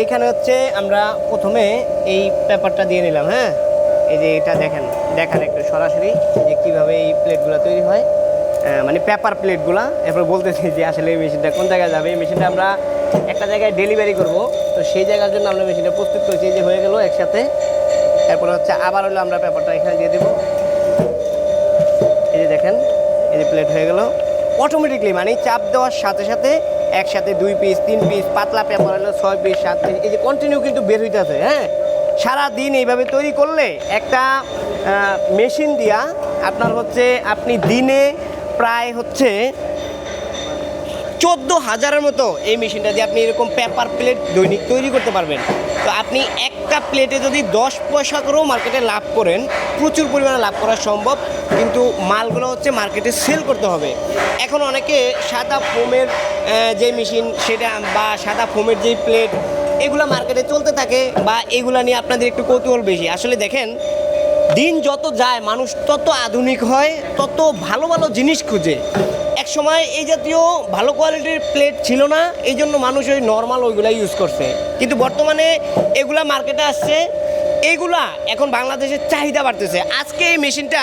এইখানে হচ্ছে আমরা প্রথমে এই পেপারটা দিয়ে নিলাম হ্যাঁ? এই যে এটা দেখেন দেখেন একটু সরাসরি যে কীভাবে এই প্লেটগুলো তৈরি হয়। মানে পেপার প্লেটগুলো, এরপর বলতেছি যে আসলে এই মেশিনটা কোন জায়গায় যাবে। এই মেশিনটা আমরা একটা জায়গায় ডেলিভারি করব। তো সেই জায়গার জন্য আমরা মেশিনটা প্রস্তুত করেছি যে হয়ে গেল একসাথে। এরপর হচ্ছে আবার হলো আমরা পেপারটা এখানে দিয়ে দেবো। এই যে দেখেন, এই যে প্লেট হয়ে গেল। অটোমেটিকলি মানে চাপ দেওয়ার সাথে সাথে একসাথে দুই পিস তিন পিস পাতলা পেপার হলো ছয় পিস সাত পিস এই যে কন্টিনিউ কিন্তু বের হইতেছে হ্যাঁ? সারাদিন এইভাবে তৈরি করলে একটা মেশিন দিয়া আপনার হচ্ছে, আপনি দিনে প্রায় হচ্ছে চোদ্দ হাজারের মতো এই মেশিনটা দিয়ে আপনি এরকম পেপার প্লেট দৈনিক তৈরি করতে পারবেন। তো আপনি একটা প্লেটে যদি দশ পয়সা করেও মার্কেটে লাভ করেন, প্রচুর পরিমাণে লাভ করা সম্ভব। কিন্তু মালগুলো হচ্ছে মার্কেটে সেল করতে হবে। এখন অনেকে সাদা ফোমের যে মেশিন সেটা বা সাদা ফোমের যেই প্লেট এগুলো মার্কেটে চলতে থাকে বা এগুলা নিয়ে আপনাদের একটু কৌতূহল বেশি। আসলে দেখেন, দিন যত যায়, মানুষ তত আধুনিক হয়, তত ভালো ভালো জিনিস খুঁজে। এক সময় এই জাতীয় ভালো কোয়ালিটির প্লেট ছিল না এই জন্য মানুষ ওই নর্মাল ওইগুলা ইউজ করছে। কিন্তু বর্তমানে এগুলা মার্কেটে আসছে, এইগুলা এখন বাংলাদেশের চাহিদা বাড়তেছে। আজকে এই মেশিনটা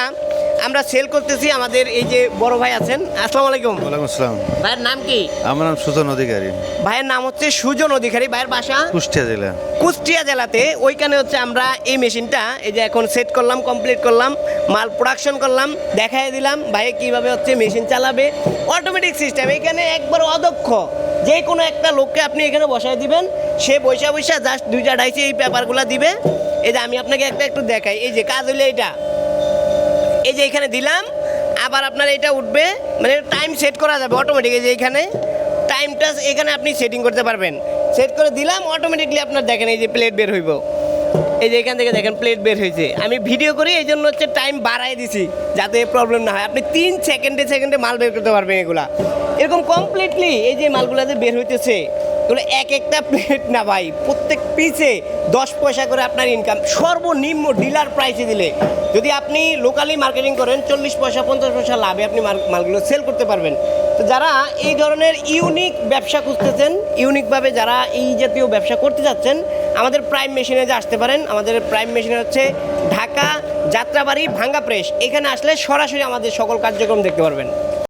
আমরা সেল করতেছি আমাদের এই যে বড় ভাই আছেন। আসসালামু আলাইকুম। ওয়ালাইকুম আসসালাম। ভাইয়ের নাম কি? আমার নাম সুজন অধিকারী। ভাইয়ের নাম হচ্ছে সুজন অধিকারী। ভাইয়ের বাসা? কুষ্টিয়া জেলা। কুষ্টিয়া জেলাতে। ওইখানে হচ্ছে আমরা এই মেশিনটা এই যে এখন সেট করলাম কমপ্লিট করলাম মাল প্রোডাকশন করলাম দেখাই দিলাম ভাই কীভাবে হচ্ছে মেশিন চালাবে। অটোমেটিক সিস্টেম এখানে একবার অদক্ষ। যে কোনো একটা লোককে আপনি এখানে বসায় দিবেন সে বৈশা বৈশা জাস্ট দুইটা ডাইসে এই পেপারগুলো দিবে। এই যে আমি আপনাকে একটা একটু দেখাই। এই যে কাজ হইলে এটা এই যে এখানে দিলাম, আবার আপনার এটা উঠবে মানে টাইম সেট করা যাবে অটোমেটিক এই যে এখানে। টাইমটা এখানে আপনি সেটিং করতে পারবেন। সেট করে দিলাম অটোমেটিকলি আপনার দেখেন এই যে প্লেট বের হইব। এই যে এখান থেকে দেখেন প্লেট বের হয়েছে। আমি ভিডিও করি, এই জন্য হচ্ছে টাইম বাড়াই দিছি, যাতে প্রবলেম না হয়। আপনি তিন সেকেন্ডে সেকেন্ডে মাল বের করতে পারবেন এগুলা। এরকম কমপ্লিটলি এই যে মালগুলা যে বের হইতেছে। এগুলো এক একটা প্লেট না ভাই, প্রত্যেক পিসে দশ পয়সা করে আপনার ইনকাম সর্বনিম্ন ডিলার প্রাইসে দিলে, যদি আপনি লোকালি মার্কেটিং করেন, চল্লিশ পয়সা, পঞ্চাশ পয়সা লাভে আপনি মাল- মালগুলো সেল করতে পারবেন। তো যারা এই ধরনের ইউনিক ব্যবসা খুঁজতেছেন ইউনিকভাবে যারা এই জাতীয় ব্যবসা করতে যাচ্ছেন, আমাদের প্রাইম মেশিনে যে আসতে পারেন, আমাদের প্রাইম মেশিনে হচ্ছে ঢাকা যাত্রাবাড়ি ভাঙ্গা প্রেস এখানে আসলে সরাসরি আমাদের সকল কার্যক্রম দেখতে পারবেন।